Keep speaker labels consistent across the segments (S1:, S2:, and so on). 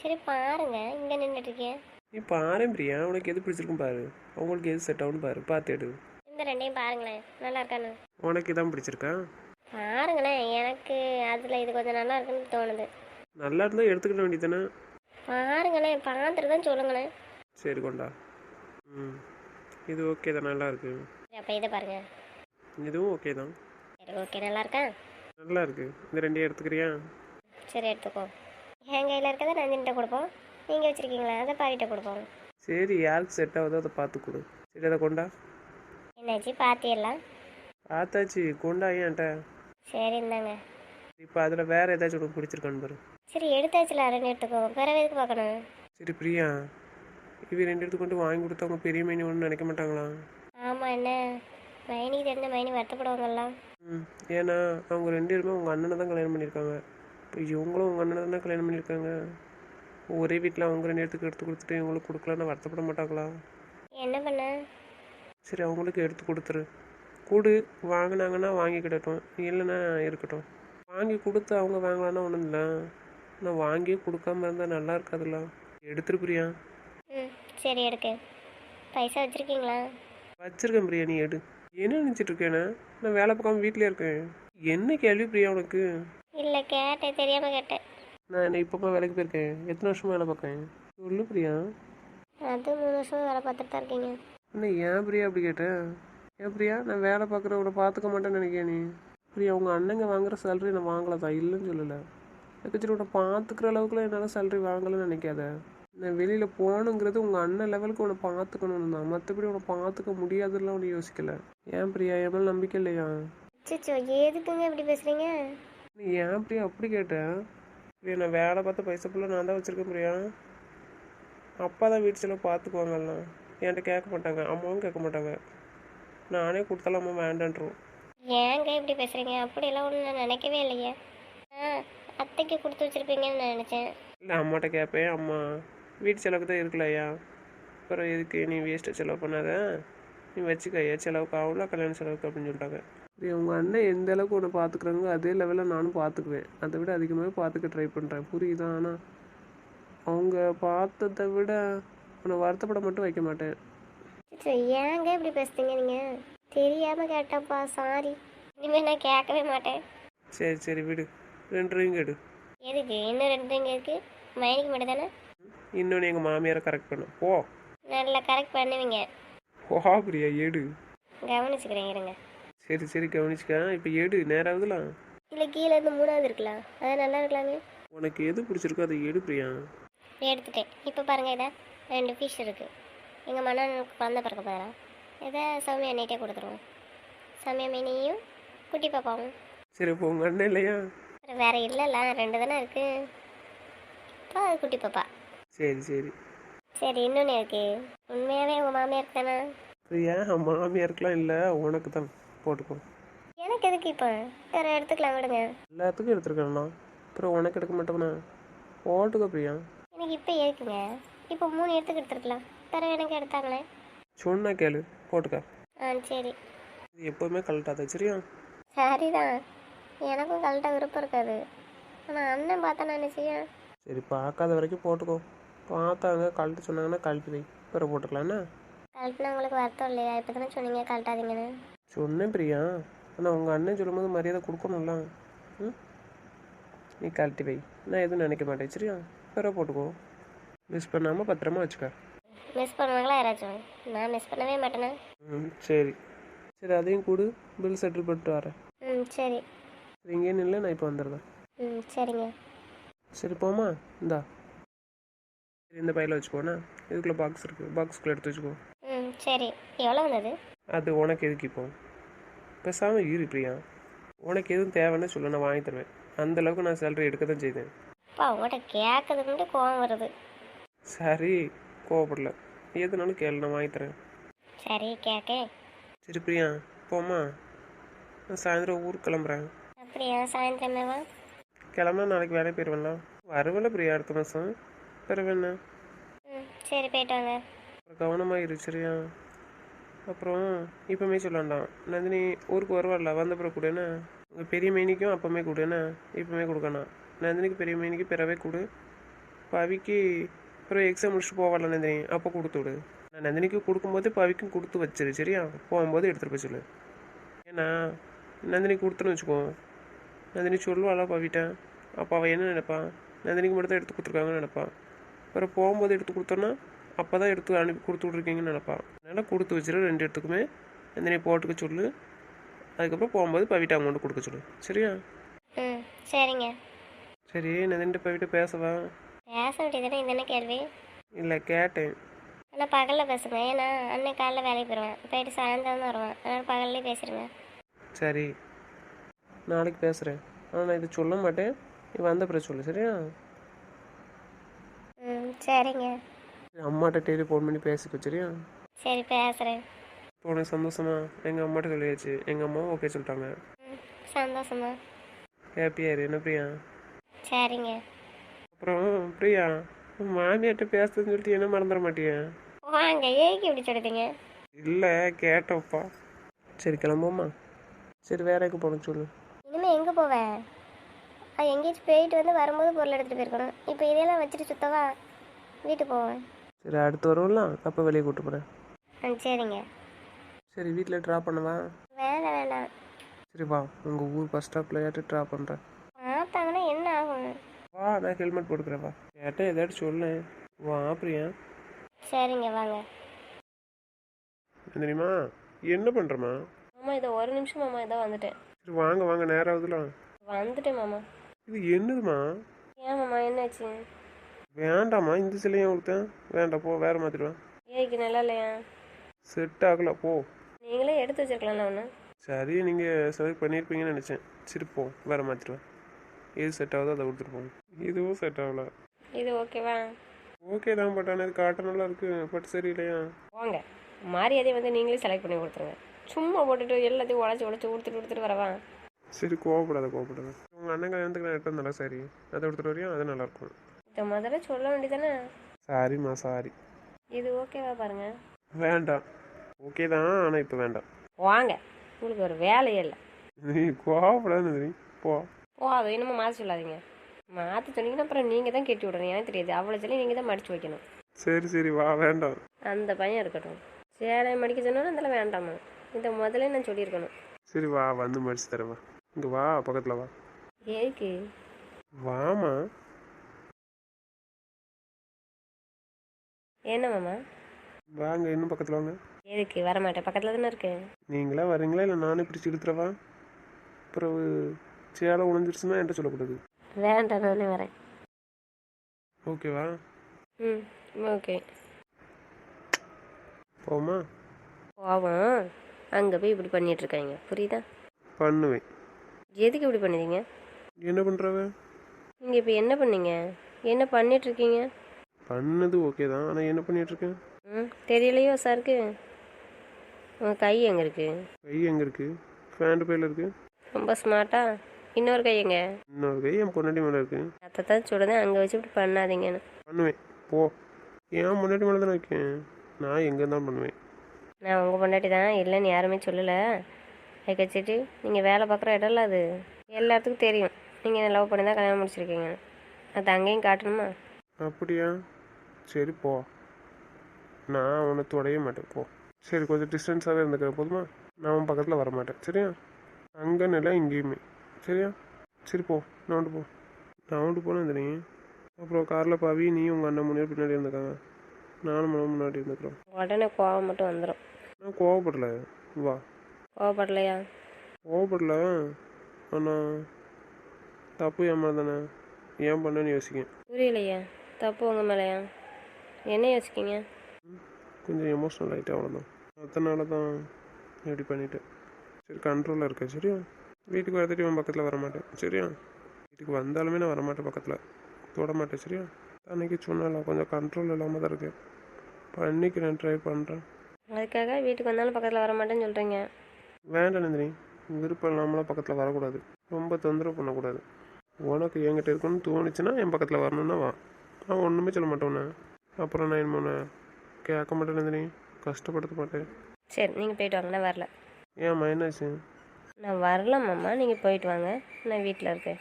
S1: சரி பாருங்க. இங்கே நின்றுட்டு இருக்கேன்
S2: நீ பாரு பிரியா. உனக்கு எது பிடிச்சிருக்கும் பாரு. உங்களுக்கு எது செட் ஆகும்னு பாரு. பார்த்து எடு.
S1: இந்த ரெண்டையும் பாருங்களேன். நல்லா இருக்கானு
S2: உனக்கு இதான் பிடிச்சிருக்கா?
S1: பாருங்களேன். எனக்கு அதில் இது கொஞ்சம் நல்லா இருக்குன்னு தோணுது.
S2: நல்லா இருந்தால் எடுத்துக்கிட வேண்டியதானே
S1: பாருங்களேன். பார்த்துட்டு தான் சொல்லுங்களேன்.
S2: சரி கொண்டா. ம். இது ஓகே தான். நல்லா இருக்கு.
S1: அப்போ இதை பாருங்க.
S2: இதுவும் ஓகே தான்.
S1: சரி ஓகே நல்லா இருக்கா?
S2: நல்லா இருக்கு. இந்த ரெண்டையும் எடுத்துக்கிறியா?
S1: சரி எடுத்துக்கோ. என் கையில் இருக்கிறத நந்தினிட்ட கொடுப்போம். நீங்கள் வச்சுருக்கீங்களா? அதை பாக்கிட்ட கொடுப்போம்.
S2: சரி யாருக்கு செட் ஆகுதோ அதை பார்த்து கொடு. சரி அதை கொண்டா?
S1: என்னாச்சு? பார்த்தியெல்லாம்
S2: பார்த்தாச்சு. கொண்டா ஏன்ட்ட
S1: சரி இந்தாங்க.
S2: இப்போ அதில் வேறு ஏதாச்சும் உனக்கு பிடிச்சிருக்கான்னு பாரு.
S1: சரி எடுத்தாச்சுல ரெண்டு எடுத்துக்கோ. பிறகு எதுக்கு பார்க்கணும்?
S2: சரி பிரியா. இவ ரெண்டு எடுத்து கொண்டு வாங்கி கொடுத்தா அவங்க பெரிய மீன் ஒன்றும் நினைக்க மாட்டாங்களா?
S1: ஆமாம் என்ன? மைனிக்கு தெரிஞ்ச மைனி வருத்தப்படுவாங்கல்லாம்
S2: ம் ஏன்னா அவங்க ரெண்டு பேருமே உங்கள் அண்ணனை தான் கல்யாணம் பண்ணியிருக்காங்க. இப்போ இவங்களும் உங்கள் அண்ணனை தானே கல்யாணம் பண்ணியிருக்காங்க? ஒரே வீட்டில் அவங்க ரெண்டு இடத்துக்கு எடுத்து கொடுத்துட்டு இவங்களுக்கு கொடுக்கலன்னா வருத்தப்பட மாட்டாங்களா?
S1: என்ன பண்ண?
S2: சரி அவங்களுக்கு எடுத்து கொடுத்துரு. கொடு வாங்கினாங்கன்னா வாங்கிக்கிடட்டும் இல்லைன்னா இருக்கட்டும். வாங்கி கொடுத்து அவங்க வாங்கலான்னா ஒன்றும் இல்லை. நான் வாங்கியே கொடுக்காம இருந்தால் நல்லா இருக்காதுல்ல. எடுத்துரு பிரியா.
S1: ம் சரி எடுக்கு. பைசா வச்சுருக்கீங்களா?
S2: வச்சிருக்கேன் பிரியா நீ எடு. என்ன நினச்சிட்டு இருக்கேண்ணே நான் வேலை பார்க்காம வீட்டிலே இருக்கேன். என்ன கேள்வி பிரியா உனக்கு?
S1: இல்லை கேட்டேன். தெரியாமல் கேட்டேன்.
S2: நான் என்ன இப்போமா வேலைக்கு போயிருக்கேன்? எத்தனை வருஷமா வேலை பார்க்கேன் சொல்லு பிரியா.
S1: அது மூணு வருஷம் வேலை பார்த்துட்டு தான் இருக்கீங்க.
S2: என்ன ஏன் பிரியா அப்படி கேட்டேன்? ஏன் பிரியா? நான் வேலை பார்க்குறவங்கள பார்த்துக்க மாட்டேன்னு நினைக்கிறேன் நீ? பிரியா உங்கள் அண்ணங்க வாங்குற சேலரி நான் வாங்கலை தான் இல்லைன்னு சொல்லலை. சரி உன்னை பார்த்துக்கிற அளவுக்குலாம் என்னால் சேலரி வாங்கலைன்னு நினைக்காத. நான் வெளியில் போகணுங்கிறது உங்கள் அண்ணன் லெவலுக்கு உன்னை பார்த்துக்கணும் தான். மற்றபடி உன்னை பார்த்துக்க முடியாதுலாம் ஒன்று யோசிக்கல. ஏன் பிரியா? என் மேலே நம்பிக்கை இல்லையா?
S1: அச்சோ எதுக்குங்க இப்படி பேசுகிறீங்க
S2: ஏன் பிரியா அப்படி கேட்டேன் பிரியா நான் வேலை பார்த்த பைசா ஃபுல்லாக நான் தான் வச்சுருக்கேன் பிரியா? அப்பா தான் வீட்டு செலவு பார்த்துக்குவாங்கல்ல. என்கிட்ட கேட்க மாட்டாங்க. அம்மாவும் கேட்க மாட்டாங்க. நானே கொடுத்தாலும் அம்மா வேண்டான்றோம்.
S1: ஏங்க இப்படி பேசுகிறீங்க அப்படியெல்லாம் ஒன்றும் நான் நினைக்கவே இல்லையே. ஆ அத்தைக்கு கொடுத்து வச்சுருப்பீங்கன்னு நான் நினச்சேன்.
S2: இல்லை அம்மாட்ட கேட்பேன். அம்மா வீட்டு செலவுக்கு தான் இருக்கலையா அப்புறம் எதுக்கு நீ வேஸ்ட்டாக செலவு பண்ணாத? நீ வச்சுக்கய்யா செலவுக்கு ஆகும்ல கல்யாண செலவுக்கு அப்படின்னு சொல்லிட்டாங்க. உங்கள் அண்ணன் எந்த அளவுக்கு உன்னை பார்த்துக்குறாங்க அதே லெவலில் நானும் பார்த்துக்குவேன் அதை விட அதிகமாகவே பார்த்துக்க ட்ரை பண்ணுறேன் புரியுதா? ஆனால் அவங்க பார்த்ததை விட உன்னை வருத்தப்பட மட்டும் வைக்க மாட்டேன்.
S1: ஏங்க இப்படி பேசுறீங்க நீங்கள் தெரியாமல் கேட்டப்பா சாரி இனிமேல் நான் கேட்கவே மாட்டேன்.
S2: சரி சரி விடு. ரெண்டு ரிங் எடு
S1: எதுக்கு? இன்னும் ரெண்டு இங்கே இருக்குது மைனிக்கு மட்டும் தானே
S2: இன்னொன்று எங்கள் மாமியாரை கரெக்ட் பண்ண போ.
S1: நல்லா கரெக்ட் பண்ணுவீங்க.
S2: போ பிரியா எடு.
S1: கவனிச்சுக்கிறேன் இருங்க.
S2: சரி சரி கவனிச்சுக்க. இப்போ எடு நேராகுதுலாம்
S1: இல்லை கீழே இருந்து மூணாவது இருக்கலாம். அது நல்லா இருக்கலாமே.
S2: உனக்கு எது பிடிச்சிருக்கோ அதை எடு பிரியா.
S1: எடுத்துட்டேன். இப்போ பாருங்கள் இதை. ரெண்டு ஃபிஷ் இருக்குது எங்கள் மன்னனுக்கு குழந்த பிறக்க போகிறா இதை சௌமியா அண்ணிட்டே கொடுத்துருவோம். சௌமியா மீனியும் குட்டி பாப்பாவும்.
S2: சரி இப்போ உங்கள் அண்ணன் இல்லையா?
S1: வேறு இல்லைல்ல ரெண்டு தானே இருக்குது இப்போ குட்டி பாப்பா.
S2: சரி சரி.
S1: சரி இன்னொன்று இருக்கு. உண்மையாகவே உங்கள் மாமியாருக்கு தானே?
S2: பிரியா மாமியாருக்கெலாம் இல்லை உனக்கு தான். போட்டுக்கோ.
S1: எனக்கு எதுக்கு இப்போ? வேறு எடுத்துக்கலாம் விடுங்க.
S2: எல்லாத்துக்கும் எடுத்துருக்கேன்ண்ணா அப்புறம் உனக்கு எடுக்க மாட்டோம்ண்ணா போட்டுக்கோ பிரியா.
S1: எனக்கு இப்போ இருக்குங்க. இப்போ மூணு எடுத்துக்கு எடுத்துருக்கலாம். வேறு எனக்கு எடுத்தாங்களே.
S2: சொன்னா கேளு. போட்டுக்க.
S1: ஆ சரி.
S2: இது எப்போவுமே கழட்டாத சரியா?
S1: சரிதான். எனக்கும் கரெக்டாக விருப்பம் இருக்காது. ஆனால் அண்ணன் பார்த்தா நான் என்ன செய்ய?
S2: சரி பார்க்காத வரைக்கும் போட்டுக்கோ. பார்த்தாங்க கழட்ட சொன்னாங்கன்னா கழட்டி வை. பிறகு போட்டுக்கலாம்ண்ணா
S1: கழட்டினா உங்களுக்கு வருத்தம் இல்லையா? இப்போ தானே சொன்னீங்க கழட்டாதீங்கன்னு.
S2: சொன்னேன் பிரியா. ஆனால் உங்கள் அண்ணன் சொல்லும்போது மரியாதை கொடுக்கணும்ல. ம்? நீ கழட்டி வை. நான் எதுவும் நினைக்க மாட்டேன். சரியா? பிறகு போட்டுக்கோ. மிஸ் பண்ணாமல் பத்திரமா வச்சுக்க.
S1: மிஸ் பண்ணுவாங்களா யாராச்சும்? நான் மிஸ் பண்ணவே மாட்டேனே?
S2: ம் சரி. சரி அதையும் கூடு. பில் செட்டில் பண்ணிட்டு வரேன்.
S1: ம் சரி.
S2: இங்கேயும் இல்லை நான் இப்போ வந்துடுறேன்.
S1: ம் சரிங்க.
S2: சரி போமா இந்தா. சரி இந்த பையில வச்சுக்கோண்ணா இதுக்குள்ளே பாக்ஸ் இருக்குது பாக்ஸ்குள்ளே எடுத்து வச்சுக்கோ.
S1: ம் சரி. எவ்வளோ வந்தது?
S2: அது உனக்கு எதுக்கு இப்போ? பேசாமல் இரு பிரியா. உனக்கு எதுவும் தேவைன்னு சொல்ல நான் வாங்கி தருவேன். அந்த அளவுக்கு நான் சேலரி எடுக்க தான் செய்தேன்.
S1: அப்பா உங்கள்கிட்ட கேட்கறதுக்கு மட்டும் கோவம் வருது.
S2: சரி கோவப்படல. எதுனாலும் கேளு நான் வாங்கி தரேன்.
S1: சரி கேட்க
S2: சரி பிரியா போமா நான் சாயந்தரம் ஊருக்கு கிளம்புறேன்.
S1: அப்படியா சாயந்தரமேவா
S2: கிளம்புனா நாளைக்கு வேலைக்கு போயிடுவேன்ல வருவேல பிரியா அடுத்த மாதம் பிறகு என்ன?
S1: ம் சரி போயிட்டு வாங்க.
S2: கவனமாக இரு சரியா? அப்புறம் இப்போமே சொல்ல வேண்டாம். நந்தினி ஊருக்கு வருவாள்ல வந்தப்புறம் கொடுன்னு. உங்கள் பெரிய மீனிக்கும் அப்போமே கொடுன்னு இப்போமே கொடுக்கணும். நந்தினிக்கு பெரிய மீனிக்கு பிறவே கொடு. பவிக்கு அப்புறம் எக்ஸாம் முடிச்சுட்டு போவால நந்தினி அப்போ கொடுத்து விடு. நான் நந்தினிக்கு கொடுக்கும்போது பவிக்கும் கொடுத்து வச்சிரு சரியா? போகும்போது எடுத்துகிட்டு போய் சொல்லு. ஏன்னா நந்தினி கொடுத்துன்னு வச்சுக்கோ. நந்தினி சொல்லுவாளா பவிட்டேன் அப்போ அவள் என்ன நினைப்பான் நந்தினிக்கு மட்டும் தான் எடுத்து கொடுத்துருக்காங்கன்னு நினைப்பான் அப்புறம் போகும்போது எடுத்து கொடுத்தோன்னா அப்போ தான் எடுத்து அனுப்பி கொடுத்து விட்ருக்கீங்கன்னு நினைப்பான் அதனால் கொடுத்து வச்சிரு ரெண்டு இடத்துக்குமே. நந்தினி போட்டுக்க சொல்லு. அதுக்கப்புறம் போகும்போது பவிட்ட அமௌண்ட் கொடுக்க சொல்லு. சரியா?
S1: ம் சரிங்க.
S2: சரி நந்தினிட்ட பவிட்ட பேசவா?
S1: பேச வேண்டியதானே இது என்ன கேள்வி?
S2: இல்லை கேட்டேன்.
S1: ஆனால் பகலில் பேசுங்க ஏன்னா அண்ணன் காலைல வேலைக்கு போயிடுவேன் போயிட்டு சாயந்தரம் தான் வருவேன். அதனால் பகல்லே பேசிடுங்க
S2: சரி. நாளைக்கு பேசுகிறேன் ஆனால் நான் இது சொல்ல மாட்டேன். நீ வந்த பிறகு சொல்லு சரியா?
S1: ம் சரிங்க.
S2: அம்மாட்ட டெய்லி ஃபோன் பண்ணி பேசிக்கோ சரியா?
S1: சரி பேசுகிறேன்
S2: உனக்கு சந்தோஷமா? எங்கள் அம்மாட்ட சொல்லியாச்சு. எங்கள் அம்மாவும் ஓகே சொல்லிட்டாங்க.
S1: சந்தோஷமா?
S2: ஹாப்பியாக இரு என்ன பிரியா?
S1: சரிங்க.
S2: அப்புறம் பிரியா உன் மாமியார்ட்ட பேசுறதுன்னு சொல்லிட்டு என்ன மறந்துட மாட்டியா?
S1: வாங்க ஏக்கு இப்படி சொல்லுதீங்க?
S2: இல்லை கேட்டப்பா சரி கிளம்புவோமா? சரி வேற எங்கே போகணும் சொல்லு.
S1: இனிமேல் எங்கே போவேன் எங்கேயாச்சும் போயிட்டு வந்து வரும்போது பொருள் எடுத்துகிட்டு போயிருக்கணும். இப்போ இதெல்லாம் வச்சுட்டு சுத்தவா வீட்டுக்கு போவேன்.
S2: சரி அடுத்து வருவோம்ல அப்போ வெளியே கூப்பிட்டு போகிறேன்
S1: ஆ சரிங்க.
S2: சரி வீட்டில் ட்ராப் பண்ணவா?
S1: வேண்டாம் வேண்டாம்
S2: சரி வா. உங்கள் ஊர் பஸ் ஸ்டாப்லையாட்டு ட்ராப் பண்ணுறேன்
S1: பார்த்தாங்கன்னா என்ன ஆகும்?
S2: வா நான் ஹெல்மெட் போட்டுக்கிறேன் வா. கேட்ட ஏதாச்சும் சொல்லு. வா பிரியா.
S1: சரிங்க வாங்க.
S2: தெரியுமா? என்ன பண்ணுறமா
S3: மாமா இதை ஒரு நிமிஷம் மாமா இதை வந்துட்டேன்.
S2: சரி வாங்க வாங்க நேரம் ஆகுதுலாம்
S3: வந்துட்டேன் மாமா.
S2: இது என்னதுமா?
S3: ஏன் மாமா என்னாச்சு?
S2: வேண்டாம்மா இந்த சிலையும் கொடுத்தேன். வேண்டாம் போ வேற மாற்றிடுவேன்
S3: ஏய்க்கு நல்லா இல்லையா?
S2: செட் ஆகல போ.
S3: நீங்களே எடுத்து வச்சிருக்கலாம்ல ஒன்று
S2: சரி நீங்கள் செலக்ட் பண்ணியிருப்பீங்கன்னு நினச்சேன். சரி போ வேற மாற்றிடுவேன் எது செட் ஆகுதோ அதை கொடுத்துட்டு போங்க. இதுவும் செட் ஆகல.
S3: இது ஓகேவா
S2: ஓகே தான் பட் ஆனால் இது காட்ட நல்லா இருக்கு பட் சரியில்லையா?
S3: வாங்க. மாரியாதையை வந்து நீங்களே செலக்ட் பண்ணி கொடுத்துருங்க. சும்மா போட்டுட்டு எல்லாத்தையும் உடச்சி உடச்சி கொடுத்துட்டு கொடுத்துட்டு வரவா?
S2: சரி கோவப்படாத கோவப்படாத. உங்கள் அண்ணன் கல்யாணத்துக்கு நான் எடுத்து வந்தேன் சரி. அதை எடுத்துகிட்டு வரையும் அது நல்லாயிருக்கும்
S3: இதை முதல்ல சொல்ல வேண்டியதானே
S2: சாரிம்மா சாரி
S3: இது ஓகேவா பாருங்க?
S2: வேண்டாம். ஓகே தான் ஆனால் இப்போ வேண்டாம்.
S3: வாங்க. உங்களுக்கு ஒரு வேலையே இல்லை.
S2: நீ கோவப்படாது போ.
S3: ஓ அதை என்னமோ மாற்ற சொல்லாதீங்க. மாற்ற சொன்னீங்கன்னா அப்புறம் நீங்கள் தான் கெட்டி விடணும். எனக்கு தெரியாது. அவ்வளோ சொல்லி நீங்கள் தான் மடிச்சு வைக்கணும்.
S2: சரி சரி வா வேண்டாம்.
S3: அந்த பையன் இருக்கட்டும். சேலை மடிக்க சொன்னாலும் அதெல்லாம் வேண்டாமா? இதை முதல்ல நான் சொல்லியிருக்கணும்.
S2: சரி வா வந்து மடிச்சு தரேன் வா. இங்கே வா பக்கத்தில் வா.
S3: எதுக்கு?
S2: வாமா
S3: என்ன மாமா?
S2: வாங்க இன்னும் பக்கத்தில் வாங்க.
S3: எதுக்கு? வரமாட்டேன். பக்கத்தில் தானே இருக்கு?
S2: நீங்களா வரீங்களா? இல்லை நானே பிடிச்சி இழுத்துறவா அப்புறம் சேலை உணஞ்சிருச்சுன்னா என்கிட்ட சொல்லக்கூடாது.
S3: வேண்டாம் நானே வரேன்.
S2: ஓகேவா
S3: ம் ஓகே
S2: போமா
S3: போவோம். அங்கே போய் இப்படி பண்ணிட்டு இருக்காங்க. புரியுதா?
S2: பண்ணுவேன்.
S3: எதுக்கு இப்படி பண்ணுறீங்க?
S2: என்ன பண்ணுறவ
S3: நீங்கள் இப்போ என்ன பண்ணீங்க? என்ன பண்ணிட்டு இருக்கீங்க?
S2: பண்ணது ஓகே தான். ஆனால் என்ன பண்ணிட்டு இருக்கேன்
S3: ம் தெரியலையோ சாருக்கு. உங்கள் கை எங்கே இருக்கு?
S2: கை எங்கே இருக்குது ஃபேண்ட் பையில் இருக்குது
S3: ரொம்ப ஸ்மார்ட்டா இன்னொரு கை எங்க?
S2: இன்னொரு கை என் பொன்னாடி மேலே இருக்குது
S3: அத்தை தான் சொல்லுதேன் அங்கே வச்சு இப்படி பண்ணாதீங்கன்னு
S2: பண்ணுவேன். போ. ஏன் முன்னாடி மேலே தானே வைக்கேன் நான் எங்கே தான் பண்ணுவேன்.
S3: நான் உங்கள் பொண்டாட்டி தான். இல்லைன்னு யாருமே சொல்லலை. அதுக்கு வச்சுட்டு நீங்கள் வேலை பார்க்குற இடம்ல அது. எல்லாத்துக்கும் தெரியும். நீங்கள் லவ் பண்ணி தான் கல்யாணம் முடிச்சிருக்கீங்க அது அங்கேயும் காட்டணுமா?
S2: அப்படியா? சரி போ. நான் உன்னை தொடைய மாட்டேன். போ. சரி கொஞ்சம் டிஸ்டன்ஸாகவே இருந்துக்கிற போதுமா? நான் உன் பக்கத்தில் வர மாட்டேன் சரியா? அங்கே நிலை இங்கேயுமே. சரியா? சரி போ. நவுண்டு போ. நவுண்டு போனேன் தெரியும் அப்புறம் காரில் பவி நீ உங்கள் அண்ணன் முன்னாடி பின்னாடி இருந்துக்காங்க. நானும் மனம் முன்னாடி இருந்துக்கிறோம்.
S3: உடனே கோவம் மட்டும் வந்துடும்
S2: நான் கோவப்படல. வா.
S3: கோவப்படலையா?
S2: கோவப்படல. ஆனால் தப்பு மேலே தானே ஏன் பண்ணேன்னு யோசிக்கேன்.
S3: புரியலையா. தப்பு உங்கள் மேலையா? என்ன யோசிக்கீங்க?
S2: கொஞ்சம் எமோஷ்னல் ஆகிட்டு அவ்வளோதான் அதனால தான் இப்படி பண்ணிட்டேன் சரி கண்ட்ரோலில் இருக்கேன் சரியா? வீட்டுக்கு வரதுட்டு இவன் பக்கத்தில் வர மாட்டேன் சரியா? வீட்டுக்கு வந்தாலுமே நான் வரமாட்டேன் பக்கத்தில். தொட மாட்டேன் சரியா? அன்னைக்கு சொன்னால கொஞ்சம் கண்ட்ரோல் இல்லாமல் தான் இருக்கேன். பண்ணிக்கு நான் ட்ரை பண்ணுறேன்
S3: அதுக்காக வீட்டுக்கு வந்தாலும் பக்கத்தில் வர மாட்டேன்னு சொல்கிறீங்க
S2: வேண்டாம் நந்தினி. விருப்பம் இல்லாமலாம் பக்கத்தில் வரக்கூடாது. ரொம்ப தொந்தரவு பண்ணக்கூடாது. உனக்கு என்கிட்ட இருக்கணும்னு தோணுச்சுன்னா என் பக்கத்தில் வரணும்னா வா. நான் ஒன்றுமே சொல்ல மாட்டேன் அப்புறம் நான் என்ன கேட்க மாட்டேன் நந்தினி கஷ்டப்படுத்த மாட்டேன்.
S3: சரி நீங்கள் போயிட்டு வாங்க நான் வரல.
S2: ஏம்மா என்னாச்சு?
S3: நான் வரல மாமா நீங்கள் போயிட்டு வாங்க நான் வீட்டில் இருக்கேன்.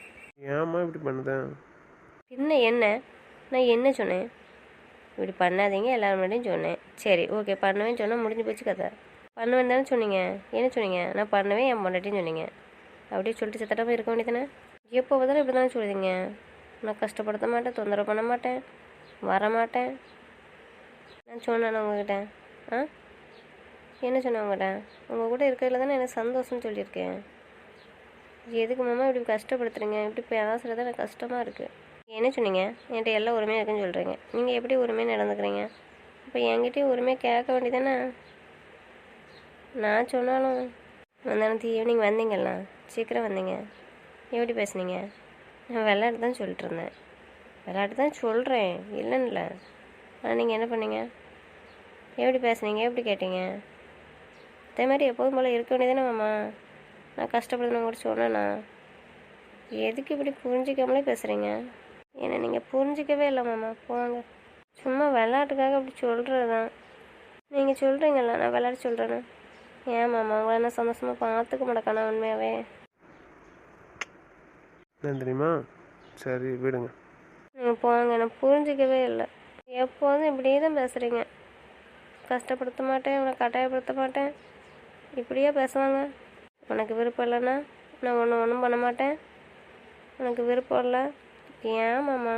S2: ஏம்மா இப்படி பண்ணுதேன்
S3: பின்ன என்ன? நான் என்ன சொன்னேன்? இப்படி பண்ணாதீங்க எல்லாரும் முன்னாடியும் சொன்னேன். சரி ஓகே பண்ணுவேன்னு சொன்னால் முடிஞ்சு போச்சு கதை. பண்ணுவேன் தானே சொன்னீங்க? என்ன சொன்னீங்க? நான் பண்ணுவேன் என் பொண்டாட்டின்னு சொன்னீங்க. அப்படியே சொல்லிட்டு சத்தட்டமாக இருக்க வேண்டியதானே எப்போ பார்த்தாலும் இப்படி தானே சொல்லுவீங்க நான் கஷ்டப்படுத்த மாட்டேன் தொந்தரவு பண்ண மாட்டேன். வர மாட்டேன் நான் சொன்னேன் உங்ககிட்ட. ஆ? என்ன சொன்னேன் உங்கள்கிட்ட உங்கள் கூட இருக்கிறதுல தானே எனக்கு சந்தோஷம்னு சொல்லியிருக்கேன். எதுக்கு மாமா இப்படி கஷ்டப்படுத்துறீங்க? இப்படி பேசுறது எனக்கு கஷ்டமாக இருக்குது என்ன சொன்னீங்க? என்கிட்ட எல்லாம் உரிமையாக இருக்குன்னு சொல்கிறீங்க நீங்கள் எப்படி உரிமையாக நடந்துக்கிறீங்க? இப்போ என்கிட்டயும் உரிமையாக கேட்க வேண்டியதானே நான் சொன்னாலும் வந்தானத்து ஈவினிங் வந்தீங்கல்ல? சீக்கிரம் வந்தீங்க. எப்படி பேசுனீங்க? நான் விளையாட்டு தான் சொல்லிட்டு இருந்தேன். விளையாட்டு தான் சொல்கிறேன் இல்லைன்னுல ஆனால் நீங்கள் என்ன பண்ணீங்க? எப்படி பேசுனீங்க? எப்படி கேட்டீங்க? அதே மாதிரி எப்போதும் போல் இருக்க வேண்டியதானே மாமா. நான் கஷ்டப்படுதுன்னு கூட சொன்னேண்ணா எதுக்கு இப்படி புரிஞ்சிக்காமலே பேசுகிறீங்க என்னை நீங்கள் புரிஞ்சிக்கவே இல்லை மாமா. போங்க. சும்மா விளையாட்டுக்காக அப்படி சொல்கிறது தான் நீங்கள் சொல்கிறீங்களா நான் விளையாட சொல்கிறேன்னு ஏன் மாமா? உங்களை என்ன சந்தோஷமாக பார்த்துக்க மாட்டேக்கானா உண்மையாகவே
S2: நன்றிமா சரி விடுங்க.
S3: போங்க நான் புரிஞ்சிக்கவே இல்லை. எப்போதும் இப்படியே தான் பேசுகிறீங்க கஷ்டப்படுத்த மாட்டேன். உன்னை கட்டாயப்படுத்த மாட்டேன். இப்படியே பேசுவாங்க. உனக்கு விருப்பம் இல்லைன்னா நான் ஒன்று ஒன்றும் பண்ண மாட்டேன். உனக்கு விருப்பம் இல்லை. ஏன் மாமா?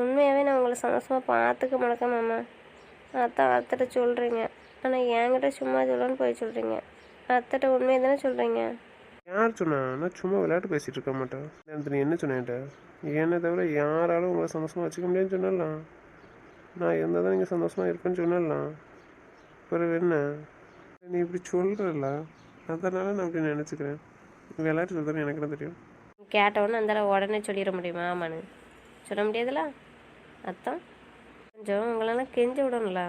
S3: உண்மையாகவே நான் உங்களை சந்தோஷமாக பார்த்துக்க மாட்டேன் மாமா. அத்தான் அத்தைட்ட சொல்கிறீங்க ஆனால் என்கிட்ட சும்மா சொல்லணும்னு போய் சொல்கிறீங்க அத்தைட்ட உண்மையை தானே சொல்கிறீங்க
S2: யார் சொன்னா? நான் சும்மா விளையாட்டு பேசிட்டு இருக்க மாட்டேன். நந்தினி என்ன சொன்னேன்ட்ட என்னை தவிர யாராலும் உங்களை சந்தோஷமா வச்சுக்க முடியும்னு சொன்னலாம் நான் இருந்தால் தான் நீங்கள் சந்தோஷமா இருப்பேன்னு சொன்னலாம் பிறகு என்ன? நீ இப்படி சொல்கிறல்ல அதனால நான் இப்படி நினச்சிக்கிறேன். விளையாட்டு சொல்கிறேன்னு எனக்கு என்ன தெரியும்?
S3: கேட்டவுடனே அந்த உடனே சொல்லிட முடியுமா? ஆமான்னு. சொல்ல முடியாதுல்ல? அத்தான் கொஞ்சம் உங்களெல்லாம் கெஞ்ச விடணும்ல.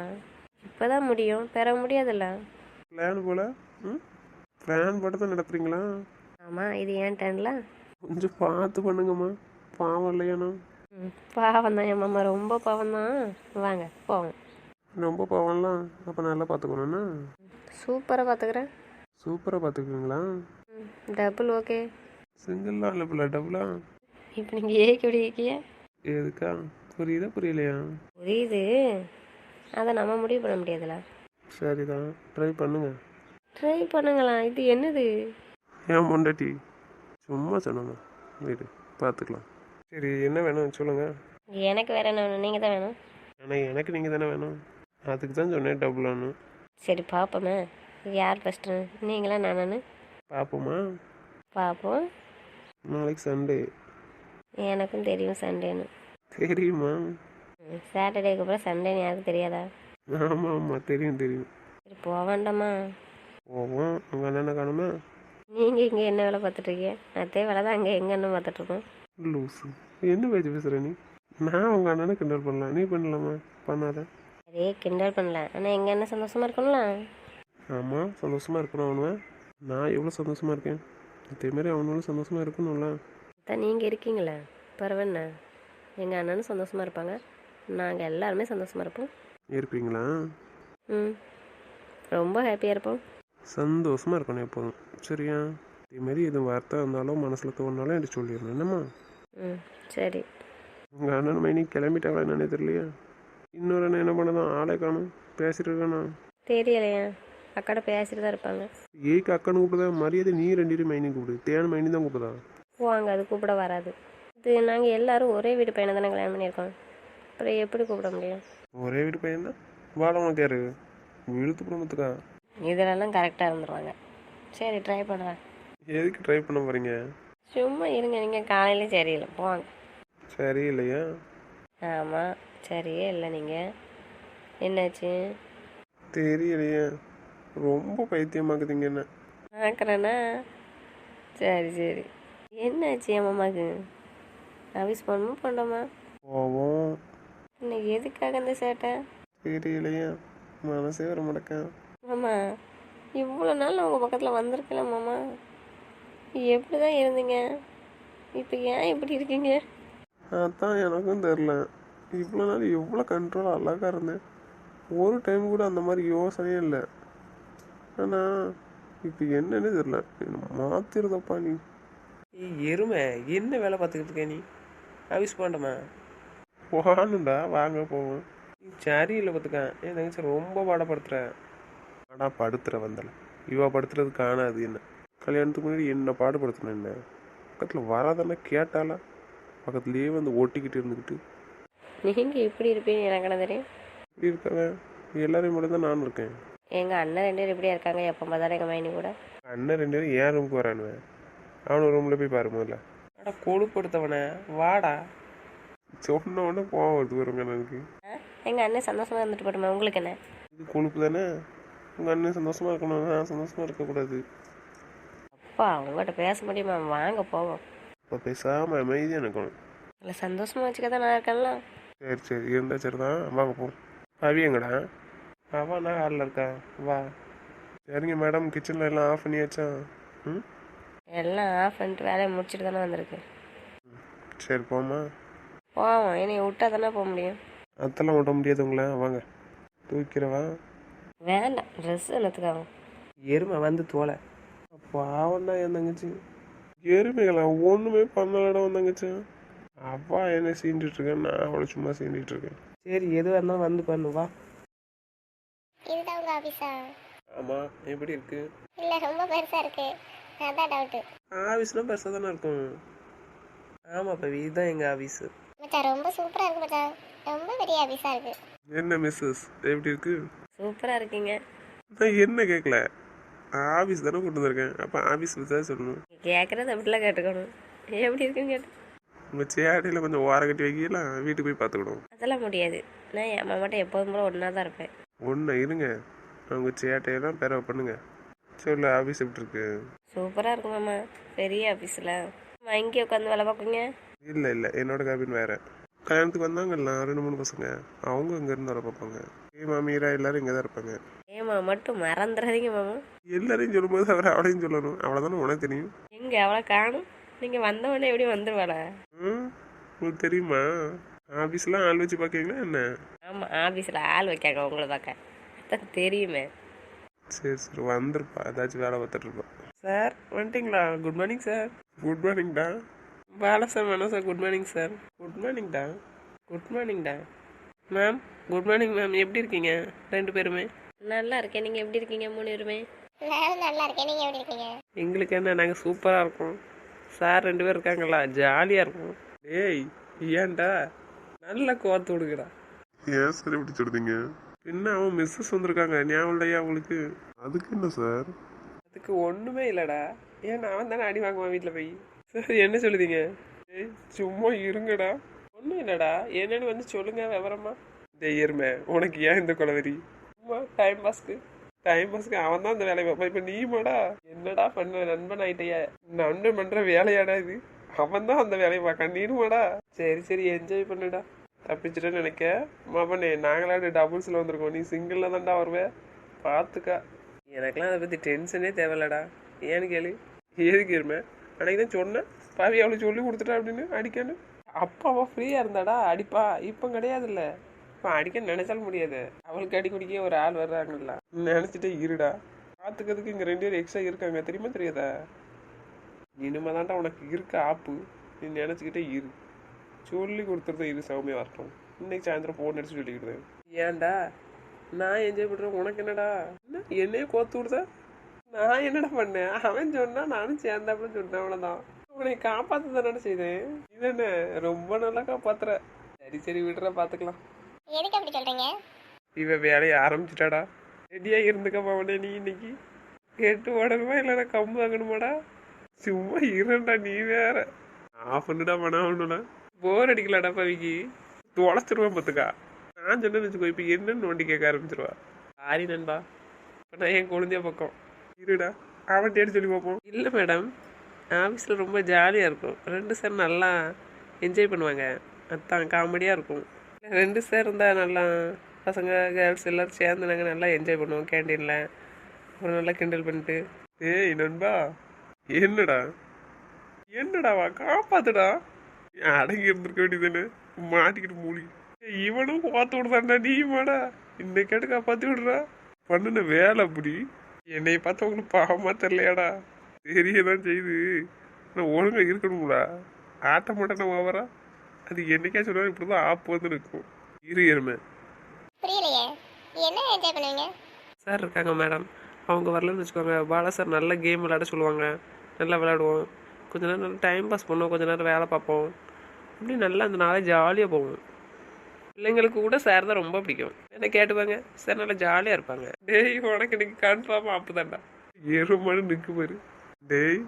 S3: இப்போ தான் முடியும். பெற முடியாதுல்ல?
S2: பிளான் போல? ம்? பிளான் போட்டு தான் நடத்துறீங்களா?
S3: ஆமாம் இது ஏன் டேன்ல
S2: கொஞ்சம் பார்த்து பண்ணுங்கம்மா. பாவம் இல்லையாண்ணா
S3: பாவம் தான் என் மாமா ரொம்ப பாவம் தான். வாங்க போவோம்.
S2: ரொம்ப பாவம்லாம் அப்போ நல்லா பார்த்துக்கணும்ண்ணா
S3: சூப்பராக பார்த்துக்கிறேன்.
S2: சூப்பராக பார்த்துக்குவீங்களா?
S3: ம் டபுள் ஓகே
S2: சிங்கிள்லாம் இல்லை பிள்ளை டபுளா
S3: இப்போ நீங்கள் ஏக்கு எப்படி
S2: எதுக்கா? புரியுதா புரியலையா?
S3: புரியுது. அதை நம்ம முடிவு பண்ண முடியாதுல்ல
S2: சரிதான். ட்ரை பண்ணுங்க.
S3: ட்ரை பண்ணுங்களா இது என்னது?
S2: ஏன் பொண்டாட்டி? சும்மா சொன்னோங்க வீடு. பார்த்துக்கலாம். சரி என்ன வேணும்? சொல்லுங்க.
S3: எனக்கு வேற என்ன வேணும்? நீங்கள் தான் வேணும்.
S2: ஆனால் எனக்கு நீங்கள் தானே வேணும். அதுக்கு தான் சொன்னேன் டபுளானு
S3: சரி பார்ப்போமே. யார் ஃபஸ்ட்டு நீங்களா நானானு
S2: பார்ப்போமா?
S3: பார்ப்போம்.
S2: நாளைக்கு சண்டே
S3: எனக்கும் தெரியும் சண்டேன்னு
S2: தெரியுமா?
S3: சாட்டர்டேக்கு அப்புறம் சண்டேன்னு யாருக்கும் தெரியாதா?
S2: ஆமாம் ஆமாம் தெரியும் தெரியும்.
S3: சரி போக வேண்டாமா?
S2: போவோம் உங்கள் அண்ணனை காணுமா?
S3: நீங்கள் இங்கே என்ன வேலை பார்த்துட்ருக்கீங்க? அதே வேலை தான் அங்கே எங்கே என்ன பார்த்துட்ருக்கோம்.
S2: லூசு. என்ன பேச்சு பேசுகிற நீ? நான் உங்கள் அண்ணனை கிண்டல் பண்ணலாம் நீ பண்ணலாமா? பண்ணாத.
S3: அதே கிண்டல் பண்ணல. ஆனால் எங்கே என்ன சந்தோஷமாக இருக்கணும்ல
S2: ஆமாம் சந்தோஷமாக இருக்கணும் அவனுவன் நான் எவ்வளோ சந்தோஷமாக இருக்கேன்? அதேமாரி அவனும் சந்தோஷமாக இருக்கணும்ல.
S3: தான் நீங்கள் இருக்கீங்களே. பரவாயில்ல எங்கள் அண்ணனும் சந்தோஷமாக இருப்பாங்க. நாங்கள் எல்லாருமே சந்தோஷமாக இருப்போம்.
S2: இருப்பீங்களா?
S3: ம். ரொம்ப ஹாப்பியாக இருப்போம்.
S2: சந்தோஷமாக இருக்கணும் எப்போதும். சரியா? இதேமாரி எதுவும் வார்த்தை இருந்தாலும் மனசில் தோணுனாலும் எனக்கு சொல்லிடணும் என்னம்மா?
S3: ம் சரி.
S2: உங்கள் அண்ணன் மைனி கிளம்பிட்டாங்களா என்னன்னே தெரியலையா. இன்னொரு அண்ணன் என்ன பண்ணதான்? ஆளே காணும். பேசிட்டு இருக்கானா?
S3: தெரியலையா. அக்காட பேசிட்டு தான் இருப்பாங்க.
S2: ஏக்கு அக்கன்னு கூப்பிடுதா மரியாதை நீ ரெண்டு பேரும் மைனி கூப்பிடு. தேன் மைனி தான் கூப்பிடுதா
S3: போவாங்க அது கூப்பிட வராது. இது நாங்கள் எல்லாரும் ஒரே வீடு பையனை தானே கல்யாணம் பண்ணியிருக்கோம். அப்புறம் எப்படி கூப்பிட முடியும்?
S2: ஒரே வீட்டு பையன் தான்? வாழ உனக்கு யாரு இழுத்து குடும்பத்துக்கா
S3: இதிலெல்லாம் கரெக்டாக இருந்துருவாங்க. சரி ட்ரை பண்ணுறேன்
S2: எதுக்கு ட்ரை பண்ண போகிறீங்க
S3: சும்மா இருங்க நீங்கள் காலையில சரியில்லை போவாங்க
S2: சரி இல்லையா
S3: ஆமாம் சரியே இல்லை நீங்கள் என்னாச்சு?
S2: தெரியலையே. ரொம்ப பைத்தியமாக்குதுங்க என்ன?
S3: பார்க்குறேன்னா சரி சரி. என்னாச்சு என் மாமாக்கு? ஆஃபீஸ் பண்ணணுமா பண்ணோமா
S2: போவோம்.
S3: இன்னைக்கு எதுக்காக இந்த சேட்டை?
S2: தெரியலையா. மனசே வர மாட்டேக்கா
S3: மாமா இவ்வளோ நாள் நான் உங்கள் பக்கத்தில் வந்திருக்கல மாமா. எப்படி தான் இருந்தீங்க? இப்போ ஏன் இப்படி இருக்கீங்க?
S2: அதான் எனக்கும் தெரில இவ்வளோ நாள் எவ்வளோ கண்ட்ரோல் அழகாக இருந்தேன். ஒரு டைம் கூட அந்த மாதிரி யோசனையே இல்லை. ஆனால் இப்போ என்னன்னு தெரில மாத்திருதப்பா நீ?
S4: எருமை என்ன வேலை பார்த்துக்கிட்டு இருக்க நீ? ஆஃபீஸ் போகண்டமா
S2: போகணுண்டா வாங்க போவோம். நீ சரியில்லை பார்த்துக்க. என் தங்கச்சி ரொம்ப பாடப்படுத்துற. ஆனால் படுத்துற வந்தல இவ படுத்துறது காணாது என்ன? கல்யாணத்துக்கு முன்னாடி என்ன பாடுபடுத்தின என்ன? பக்கத்தில் வராதன்னா கேட்டாலா பக்கத்துலேயே வந்து ஓட்டிக்கிட்டு இருந்துக்கிட்டு
S3: நீங்கள் இப்படி இருப்பீங்க எனக்கு என்ன தெரியும்?
S2: இப்படி இருக்கவன் எல்லாரையும் மட்டும் தான் நானும் இருக்கேன்.
S3: எங்கள் அண்ணன் ரெண்டு பேரும் இப்படியா இருக்காங்க? எப்போ பார்த்தாலும் எங்கள் மைனி கூட.
S2: அண்ணன் ரெண்டு பேரும் ஏன் ரூமுக்கு வரானுவேன் அவனு ரூமில் போய் பாரு முதல்ல. அடா கொழுப்படுத்தவனே. வாடா. சொன்ன உடனே கோவம் வருது வருங்க எனக்கு.
S3: எங்கள் அண்ணன் சந்தோஷமாக இருந்துட்டு போட்டுமா உங்களுக்கு என்ன?
S2: இது கொழுப்பு தானே? உங்கள் அண்ணன் சந்தோஷமா இருக்கணும் நான் சந்தோஷமா இருக்கக்கூடாது.
S3: அப்பா உங்கள்கிட்ட பேச முடியுமா? வாங்க போவோம்.
S2: இப்போ பேசாமல் அமைதியாக இருக்கணும்
S3: இல்லை சந்தோஷமாக வச்சுக்க தான் நான் இருக்கேன்ல.
S2: சரி சரி இருந்தா சரி தான் வாங்க போ. எங்கடா? அவா நான் ஹாலில் இருக்கா? வா. சரிங்க மேடம் கிச்சனில் எல்லாம் ஆஃப் பண்ணியாச்சா? ம்?
S3: எல்லாம் ஆஃப் பண்ணிட்டு வேலையை முடிச்சுட்டு தானே வந்திருக்கு.
S2: சரி போமா
S3: போவோம். என்னை விட்டா தானே போக முடியும்.
S2: அதெல்லாம் விட முடியாது உங்களை. வாங்க. தூக்கிறவா
S3: வேண்டாம் ட்ரெஸ் என்னத்துக்காகும்
S2: எருமை வந்து தோலை. பாவம் தான் என் தங்கச்சி. எருமைகளா ஒன்றுமே பண்ணலடா உன் தங்கச்சி. அப்பா என்ன சீண்டிட்டு இருக்கேன் நான் அவளை சும்மா சீண்டிட்டு இருக்கேன். சரி எதுவாக இருந்தாலும் வந்து பண்ணு வா.
S1: இதுதான்
S2: ஆமாம் எப்படி இருக்கு?
S1: இல்லை ரொம்ப பெருசாக இருக்கு. அதான் டவுட்டு
S2: ஆஃபீஸ்லாம் பெருசாக தானே இருக்கும். ஆமாம் பவி இதுதான் எங்கள் ஆஃபீஸு
S1: மச்சான் ரொம்ப சூப்பராக இருக்கு மச்சான். ரொம்ப பெரிய ஆஃபீஸாக இருக்கு.
S2: என்ன மிஸ்ஸஸ் எப்படி இருக்கு?
S3: சூப்பராக இருக்கீங்க.
S2: நான் என்ன கேட்கல ஆஃபீஸ் தானே கொண்டு வந்திருக்கேன். அப்போ ஆஃபீஸ் தான் சொல்லணும்.
S3: கேட்குறது அப்படிலாம் கேட்டுக்கணும். எப்படி இருக்குன்னு கேட்டு.
S2: உங்கள் சேடையில் கொஞ்சம் ஓர கட்டி வைக்கலாம் வீட்டுக்கு போய் பார்த்துக்கணும்.
S3: அதெல்லாம் முடியாது. நான் என் அம்மாட்ட எப்போதும் போல ஒன்றா தான் இருப்பேன்.
S2: ஒன்று இருங்க. உங்கள் சேட்டையெல்லாம் பெற பண்ணுங்க. சொல்லு ஆஃபீஸ் எப்படி இருக்கு?
S3: சூப்பராக இருக்கும் மாமா. பெரிய ஆஃபீஸில் இங்கே உட்காந்து வேலை பார்க்குங்க
S2: இல்லை இல்லை. என்னோட கேபின் வேற. கல்யாணத்துக்கு வந்தாங்கல்ல ரெண்டு மூணு பசங்க. அவங்க இங்கேருந்து வர பார்ப்பாங்க. ஏ மாமீரா எல்லாரும் இங்கே தான் இருப்பாங்க
S3: ஏமா மட்டும் மறந்துடாதீங்க மாமா.
S2: எல்லாரையும் சொல்லும்போது அவர் அவளையும் சொல்லணும். அவ்வளோதானே உனக்கு தெரியும்.
S3: எங்கே அவளை காணும்? நீங்கள் வந்த உடனே எப்படி வந்துருவாளா?
S2: ம் உங்களுக்கு தெரியுமா? ஆஃபீஸ்லாம் ஆள் வச்சு பார்க்கீங்களா என்ன?
S3: ஆமாம் ஆஃபீஸில் ஆள் வைக்காங்க உங்களை பார்க்க அதான் தெரியுமே.
S2: சரி சரி வந்திருப்பா. ஏதாச்சும் வேலை பார்த்துட்டு இருப்பா. Sir வந்துட்டிங்களா? Good morning sir. Good மார்னிங்டா பாலா சார் வேணாம் sir. Good morning sir. Good மார்னிங்டா good மார்னிங்டா மேம் குட் மார்னிங் மேம் எப்படி இருக்கீங்க? ரெண்டு பேருமே?
S3: நல்லா இருக்கேன். நீங்கள் எப்படி இருக்கீங்க? மூணு பேருமே?
S1: நானும் நல்லா இருக்கேன். நீங்கள் எப்படி இருக்கீங்க?
S2: எங்களுக்கு என்ன நாங்கள் சூப்பராக இருக்கோம். சார் ரெண்டு பேர் இருக்காங்களா? ஜாலியாக இருக்கும். டேய் ஏன்டா? நல்ல கோத்து விடுங்கடா.
S4: ஏன் சார் இப்படி சொல்றீங்க
S2: என்ன அவன் மிஸ்ஸஸ் வந்திருக்காங்க. ஞாபகம் இல்லையா அவங்களுக்கு
S4: அதுக்கு என்ன சார்
S2: அதுக்கு ஒன்றுமே இல்லைடா. ஏன் அவன் தானே அடி வாங்குவான் வீட்டில் போய்? சார் என்ன சொல்லுதீங்க? ஏய் சும்மா இருங்கடா. ஒன்றும் இல்லைடா. என்னன்னு வந்து சொல்லுங்க விவரமா. தெய்யருமே உனக்கு ஏன் இந்த குலவெறி சும்மா டைம் பாஸ்க்கு டைம் பாஸ்க்கு அவன் தான் அந்த வேலையை பார்ப்பான். இப்போ நீமாடா என்னடா பண்ண நண்பன் ஆயிட்டையா. நண்பன் பண்ணுற வேலையாடா இது. அவன் தான் அந்த வேலையை பார்க்கான். நீனுமாடா சரி சரி என்ஜாய் பண்ணுடா. தப்பிச்சிட்டேன்னு நினைக்க. மாமனே நாங்களாம் டபுள்ஸில் வந்திருக்கோம். நீ சிங்கிளில் தான்டா வருவே. பார்த்துக்கா எனக்கெல்லாம் அதை பற்றி டென்ஷனே தேவையில்லடா. ஏன்னு கேளு. எதுக்கு இருமே? அன்னைக்கு தான் சொன்னேன். பாவி அவளுக்கு சொல்லி கொடுத்துட்டா அப்படின்னு அடிக்கணும் அப்போ அவள் ஃப்ரீயாக இருந்தாடா அடிப்பா. இப்போ கிடையாதுல்ல. இப்போ அடிக்க நினைச்சாலும் முடியாது. அவளுக்கு அடி குடிக்க ஒரு ஆள் வர்றாங்கல்ல நினச்சிட்டே இருடா. பார்த்துக்கிறதுக்கு இங்கே ரெண்டு பேர் எக்ஸ்ட்ரா இருக்காங்க. தெரியுமா தெரியாதா? இனிமே தான்டா உனக்கு இருக்க ஆப்பு. நீ நினச்சிக்கிட்டே இரு. சொல்லி கொடுத்துருத இரு சௌமியா வரட்டும். இன்னைக்கு சாயந்தரம் ஃபோன் அடிச்சு சொல்லிக்கிட்டு ஏன்டா? நான் என்ஜாய் பண்ணுறேன் உனக்கு என்னடா? என்ன? என்னையே கோத்து விடுதா? நான் என்னடா பண்ணேன்? அவன் சொன்னா நானும் சேர்ந்தாப்புல சொன்னேன் அவ்வளோதான் உன்னை காப்பாற்ற தானே செய்தேன். இது என்ன? ரொம்ப நல்லா காப்பாத்துற. சரி சரி விடுற பார்த்துக்கலாம்
S1: எதுக்கு அப்படி சொல்கிறீங்க
S2: இவ வேலையை ஆரம்பிச்சிட்டாடா. ரெடியா இருந்துக்க மாவனே நீ இன்னைக்கு. கேட்டு ஓடணுமா இல்லைன்னா கம்பு வாங்கணுமாடா. சும்மா இருண்டா நீ வேற. ஆஃப் பண்ணுடா பண்ண ஒண்ணுல போர் அடிக்கலடா பவிக்கு. தொலைச்சிருவேன் பார்த்துக்கா நான் சொன்னேன்னு வச்சுக்கோ இப்போ என்னன்னு நோண்டி கேட்க ஆரம்பிச்சிருவா. சாரி நண்பா இப்போ நான் என் குழந்தைய பக்கம். இருடா அவன் தேடி சொல்லி பார்ப்போம். இல்லை மேடம் ஆஃபீஸில் ரொம்ப ஜாலியாக இருக்கும். ரெண்டு சார் நல்லா என்ஜாய் பண்ணுவாங்க. அதான் காமெடியாக இருக்கும். ரெண்டு சார் இருந்தால் நல்லா பசங்க கேர்ள்ஸ் எல்லோரும் சேர்ந்து நாங்கள் நல்லா என்ஜாய் பண்ணுவோம் கேண்டீனில் அப்புறம் நல்லா கிண்டல் பண்ணிட்டு ஏய் நண்பா என்னடா? என்னடாவா காப்பாத்துடா. அடங்கி இருந்திருக்க வேண்டியதுன்னு மாட்டிக்கிட்டு மூலி இவனும் பார்த்து விடுதாண்டா நீ மாடா இன்னைக்கு காப்பாற்றி விடுறா? பண்ணுன வேலை அப்படி என்னை பார்த்து உங்களுக்கு பாவமாக தெரியலையாடா? தெரியதான் செய்யுது. நான் ஒழுங்கா இருக்கணும்டா. ஆட்ட மாட்டேன் ஓவரா? அது என்னைக்கா சொன்னாலும் இப்படி தான் ஆப்பு வந்து நிற்கும். இரு எருமை.
S1: புரியலையே. என்ன என்ஜாய் பண்ணுவீங்க?
S2: சார் இருக்காங்க மேடம் அவங்க வரலன்னு வச்சுக்கோங்க. பாலா சார் நல்ல கேம் விளையாட சொல்லுவாங்க. நல்லா விளையாடுவோம். கொஞ்ச நேரம் நல்லா டைம் பாஸ் பண்ணுவோம். கொஞ்ச நேரம் வேலை பார்ப்போம். அப்படி நல்லா அந்த நாளே ஜாலியாக போவோம் பிள்ளைங்களுக்கு கூட சார் தான் ரொம்ப பிடிக்கும். என்ன கேட்டுப்பாங்க? சார் நல்லா ஜாலியாக இருப்பாங்க. டேய் உனக்கு இன்னைக்கு கன்ஃபார்மாக அப்பதான்டா எருமானு நிற்கு பாரு டேய்.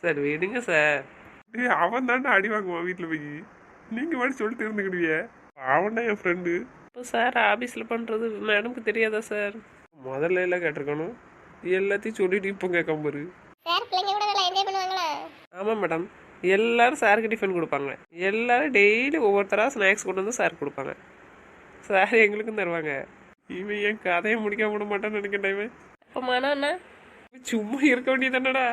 S2: சார் விடுங்க சார். டேய் அவன் தாண்டா அடி வாங்குவான் வீட்டில் போய். நீங்கள் மட்டும் சொல்லிட்டு இருந்துக்கிடுவிய. அவன் தான் என் ஃப்ரெண்டு இப்போ சார் ஆஃபீஸில் பண்ணுறது மேடம்க்கு தெரியாதா சார்? முதல்ல எல்லாம் கேட்டிருக்கணும். எல்லாத்தையும் சொல்லிட்டு இப்போ கேட்காம பாரு.
S1: சார் பிள்ளைங்க கூட நல்லா என்ஜாய் பண்ணுவாங்களா?
S2: ஆமாம் மேடம் எல்லாரும் சாருக்கு டிஃபன் கொடுப்பாங்க. எல்லாரும் டெய்லி ஒவ்வொருத்தராக ஸ்நாக்ஸ் கொண்டு வந்து சார் கொடுப்பாங்க. சார் எங்களுக்கும் தருவாங்க. இவன் என் கதையை முடிக்க விட மாட்டான்னு நினைக்கிறேன் இவன்.
S3: அப்போ மனம்னா
S2: இவன் சும்மா இருக்க வேண்டியதானடா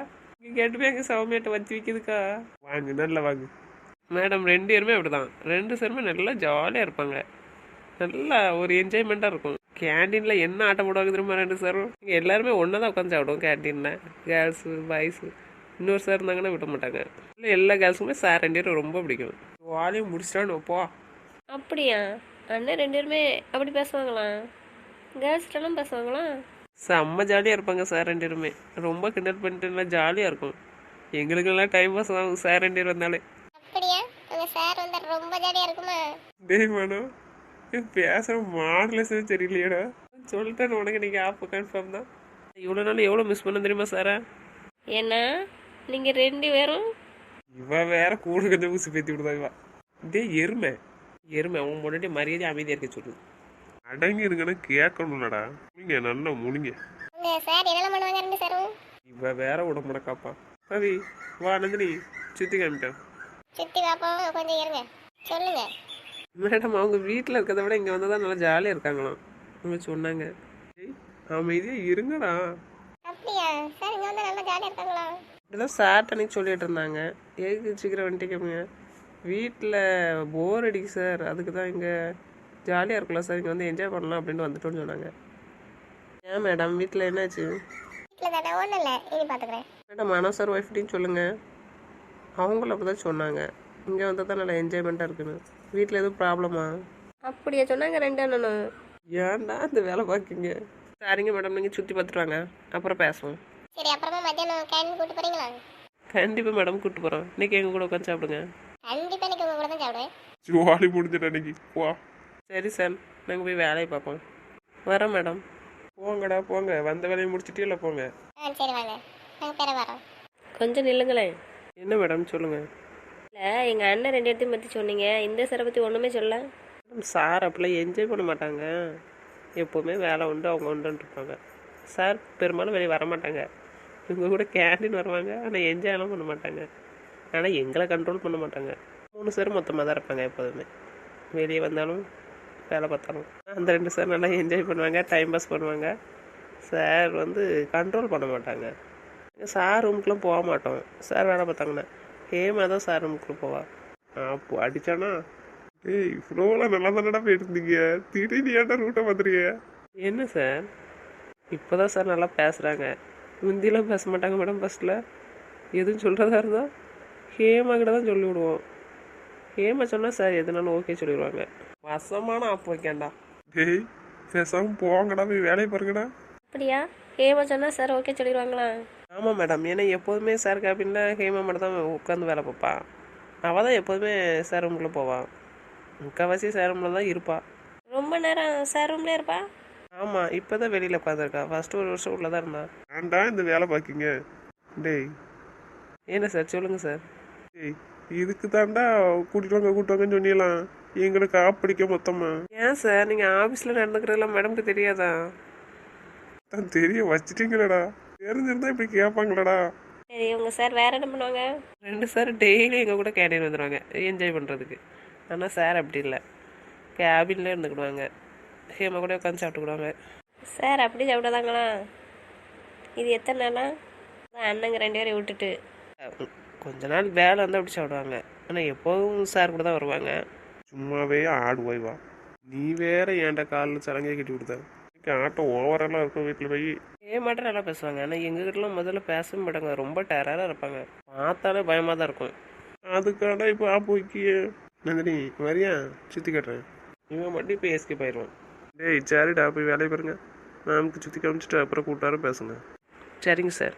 S2: இங்கே கேட்டு போய் எங்கள் சவமேட்டை வச்சு வைக்கிறதுக்கா? வாங்கு நல்லா வாங்கு. மேடம் ரெண்டு பேருமே அப்படிதான். ரெண்டு பேருமே நல்லா ஜாலியாக இருப்பாங்க. நல்லா ஒரு என்ஜாய்மெண்ட்டாக இருக்கும். கேண்டீனில் என்ன ஆட்டம் போடுவாங்க தெரியுமா ரெண்டு சாரும் இங்கே எல்லாருமே ஒன்றா தான் உட்காந்து சாப்பிடுவோம் கேண்டீனில் கேர்ள்ஸு பாய்ஸு இன்னொரு சார் இருந்தாங்கன்னா விட மாட்டாங்க. இல்லை எல்லா கேர்ள்ஸுக்குமே சார் ரெண்டு பேரும் ரொம்ப பிடிக்கும். வாலையும் முடிச்சிட்டான்னு போ.
S3: அப்படியா? அண்ணன் ரெண்டு பேருமே அப்படி பேசுவாங்களா? கேர்ள்ஸ்டெல்லாம் பேசுவாங்களா?
S2: செம்ம ஜாலியாக இருப்பாங்க சார் ரெண்டு பேருமே. ரொம்ப கிண்டல் பண்ணிட்டு எல்லாம் ஜாலியாக இருக்கும். எங்களுக்கெல்லாம் டைம் பாஸ் ஆகும் சார் ரெண்டு பேர் வந்தாலே.
S1: அப்படியா? உங்க சார் வந்தா ரொம்ப ஜாலியா இருக்குமா?
S2: டேய் மனோ இது பேசுகிற மாடலேஷன் தெரியலையேடா? சொல்லிட்டேன் உனக்கு நீங்கள் ஆப் கன்ஃபார்ம் தான். இவ்வளோ நாள் எவ்வளோ மிஸ் பண்ண தெரியுமா சாரா
S3: ஏன்னா நீங்கள் ரெண்டு பேரும்
S2: இவ வேற கூட கொஞ்சம் ஊசி பேத்தி விடுதா இவா. டேய் எருமை. எருமை உன் முன்னாடி மரியாதை அமைதியாக இருக்க சொல்லு அடங்கி இருங்கன்னா கேட்கணும்லடா. நீங்க நல்லா
S1: உங்க சார் என்னெல்லாம் பண்ணுவாங்க ரெண்டு சாரும்
S2: இவ வேற விட மாட்டக்காப்பா ரவி வா நந்தினி சுத்தி காமிட்டேன்
S1: சுத்தி பார்ப்போம் கொஞ்சம் இருங்க. சொல்லுங்க.
S2: மேடம் அவங்க வீட்டில் இருக்கிறத விட இங்கே வந்தால் தான் நல்லா ஜாலியாக இருக்காங்களாம். அவங்க சொன்னாங்க. அமைதியாக இருங்கடா.
S1: அப்படியா? சார் இங்க வந்து நல்லா ஜாலியா இருக்காங்களா?
S2: இப்படிதான் சார்ட் அன்னைக்கு சொல்லிட்டு இருந்தாங்க. எதுக்கு சீக்கிரம் வந்துட்டீங்க வீட்டில் போர் அடிக்கு சார். அதுக்கு தான் இங்கே ஜாலியாக இருக்கலாம் சார் இங்கே வந்து என்ஜாய் பண்ணலாம் அப்படின்னு வந்துட்டோன்னு சொன்னாங்க. ஏன் மேடம் வீட்டில் என்னாச்சு? மேடம் மனோ சார் ஒய்ஃப்டையும் சொல்லுங்கள் அவங்களும் அப்படி தான் சொன்னாங்க. இங்கே வந்தால் தான் நல்லா என்ஜாய்மெண்ட்டாக இருக்குன்னு. வீட்டில் எதுவும் ப்ராப்ளமா
S3: அப்படியா சொன்னாங்க ரெண்டு அண்ணனும்
S2: ஏன்டா இந்த வேலை பார்க்குங்க சரிங்க மேடம் நீங்கள் சுற்றி பார்த்துட்டு வாங்க. அப்புறம் பேசுவோம்.
S1: சரி அப்புறமா மத்தியானம் கேன் கூட்டு போறீங்களா?
S2: கண்டிப்பாக மேடம் கூப்பிட்டு போகிறோம் இன்றைக்கி எங்கள் கூட உட்காந்து சாப்பிடுங்க.
S1: கண்டிப்பா இன்னைக்கு உங்க கூட தான் சாப்பிடுவேன்.
S4: ஜாலி முடிஞ்சிட்ட அன்னைக்கு வா.
S2: சரி சார். நாங்கள் போய் வேலையை பார்ப்போம். வரோம் மேடம். போங்கடா போங்க. வந்த வேலையை முடிச்சிட்டே இல்லை போங்க?
S1: சரி வாங்க. நாங்கள் பேர வரோம்.
S3: கொஞ்சம் நில்லுங்களேன்
S2: என்ன மேடம் சொல்லுங்கள்
S3: இல்லை எங்கள் அண்ணன் ரெண்டு இடத்தையும் பற்றி சொன்னீங்க. இந்த சாரை பற்றி ஒன்றுமே சொல்ல.
S2: மேடம் சார் அப்படிலாம் என்ஜாய் பண்ண மாட்டாங்க. எப்போவுமே வேலை உண்டு அவங்க உண்டுன்னு இருப்பாங்க. சார் பெரும்பாலும் வெளியே வர மாட்டாங்க. இவங்க கூட கேண்டீன் வருவாங்க ஆனால் என்ஜாய்லாம் பண்ண மாட்டாங்க. ஆனால் எங்களை கண்ட்ரோல் பண்ண மாட்டாங்க. மூணு சார் மொத்தமாக தான் இருப்பாங்க எப்போதுமே. வெளியே வந்தாலும் வேலை பார்த்தாலும். அந்த ரெண்டு சார் நல்லா என்ஜாய் பண்ணுவாங்க டைம் பாஸ் பண்ணுவாங்க. சார் வந்து கண்ட்ரோல் பண்ண மாட்டாங்க. சார் ரூமுக்குலாம் போக மாட்டோம். சார் வேலை பார்த்தாங்கன்னா ஹேமா தான் சார் ரூமுக்குள்ளே போவா. அப்போ அடித்தானா
S4: ஏய் ஃப்ளோவில் நல்லா தானடா போயிட்டு இருந்தீங்க திடீர்னு ஏன்டா ரூட்டை பார்த்துறீங்க
S2: என்ன சார் இப்போ தான் சார் நல்லா பேசுகிறாங்க முந்திலாம் பேச மாட்டாங்க மேடம் ஃபஸ்ட்டில் எதுவும் சொல்கிறதா இருந்தால் ஹேமா கிட்ட தான் சொல்லி விடுவோம் ஹேமா சொன்னால் சார் எதுனாலும் ஓகே சொல்லிடுவாங்க வசமான ஆப் வைக்கேன்டா
S4: டேய் பேசாம போங்கடா போய் வேலையை பாருங்கடா.
S3: அப்படியா? ஹேமா சொன்னால் சார் ஓகே சொல்லிடுவாங்களா?
S2: ஆமாம் மேடம் ஏன்னா எப்போதுமே சார் கேபினில் ஹேமா மட்டும் தான் உட்காந்து வேலை பார்ப்பான் அவள் தான் எப்போதுமே சார் ரூம்குள்ளே போவாள் முக்கால்வாசி சார் ரூமில் தான் இருப்பாள்
S3: ரொம்ப நேரம் சார் ரூம்லேயே இருப்பா?
S2: ஆமாம் இப்போ தான் வெளியில் உட்காந்துருக்கா ஃபஸ்ட்டு ஒரு வருஷம் உள்ளே தான் இருந்தா.
S4: ஏன்டா இந்த வேலை பார்க்கீங்க டேய்.
S2: என்ன சார் சொல்லுங்கள் சார்
S4: டேய் இதுக்கு தாண்டா கூட்டிட்டு வாங்க கூட்டு வாங்கன்னு எங்களுக்கு ஆப்பிடிக்க மொத்தமா.
S2: ஏன் சார்? நீங்கள் ஆஃபீஸில் நடந்துக்கிறதெல்லாம் மேடம்க்கு தெரியாதா?
S4: தான் தெரிய வச்சிட்டீங்களடா. தெரிஞ்சிருந்தா இப்படி கேட்பாங்களடா
S3: சரி உங்கள் சார் வேறு என்ன பண்ணுவாங்க?
S2: ரெண்டு சார் டெய்லி எங்கள் கூட கேண்டீன் வந்துடுவாங்க என்ஜாய் பண்ணுறதுக்கு ஆனால் சார் அப்படி இல்லை. கேபின்லேயே இருந்துக்கிடுவாங்க. ஹேமா கூட உட்காந்து சாப்பிட்டுக்கிடுவாங்க.
S3: சார் அப்படி சாப்பிடாதாங்களா? இது எத்தனை நாளா? அதான் அண்ணங்க ரெண்டு பேரையும் விட்டுட்டு.
S2: கொஞ்ச நாள் வேலை வந்து அப்படி சாப்பிடுவாங்க. ஆனால் எப்போதும் சார் கூட தான் வருவாங்க.
S4: சும்மாவே ஆடுவாய் வா. நீ வேற ஏன்டா காலில் சலங்கையை கட்டி கொடுத்த? இன்னைக்கு ஆட்டம் ஓவரெல்லாம் இருக்கும் வீட்டில் போய்.
S2: ஏ மட்டும் நல்லா பேசுவாங்க. ஆனால் எங்ககிட்டலாம் முதல்ல பேசவே மாட்டாங்க. ரொம்ப டெரராக இருப்பாங்க. பார்த்தாலே பயமாக தான் இருக்கும். அதுக்காடா இப்போ ஆ போய்க்கு நந்தினி வரியா? சுற்றி கட்டுறேன்.
S5: இவன் மட்டும் இப்போ எஸ்கேப் ஆயிடுவான்
S2: டேய் சரிடா போய் வேலையை பாருங்க. மேம்க்கு சுற்றி காமிச்சிட்டு அப்புறம் கூட்டாரம் பேசுங்க.
S5: சரிங்க சார்